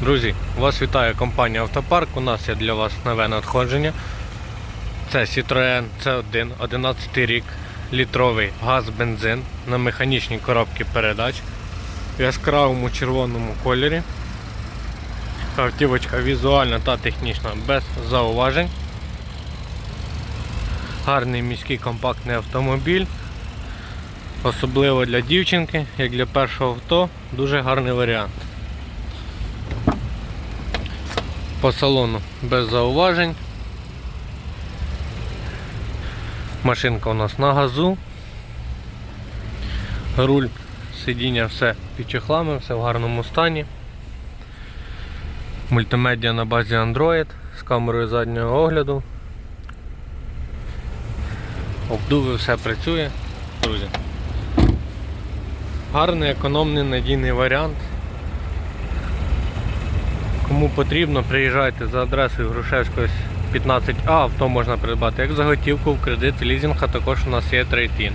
Друзі, вас вітає компанія Автопарк. У нас є для вас нове надходження. Це Citroën C1, 11 рік, літровий газ-бензин на механічній коробці передач в яскравому червоному кольорі. Автівочка візуальна та технічна без зауважень. Гарний міський компактний автомобіль. Особливо для дівчинки, як для першого авто, дуже гарний варіант. По салону без зауважень. Машинка у нас на газу. Руль, сидіння все під чехлами, все в гарному стані. Мультимедіа на базі Android з камерою заднього огляду. Обдуви все працює, друзі. Гарний, економний, надійний варіант. Кому потрібно, приїжджайте за адресою Грушевського 15А, авто можна придбати як заготівку в кредит, лізінг, а також у нас є трейдін.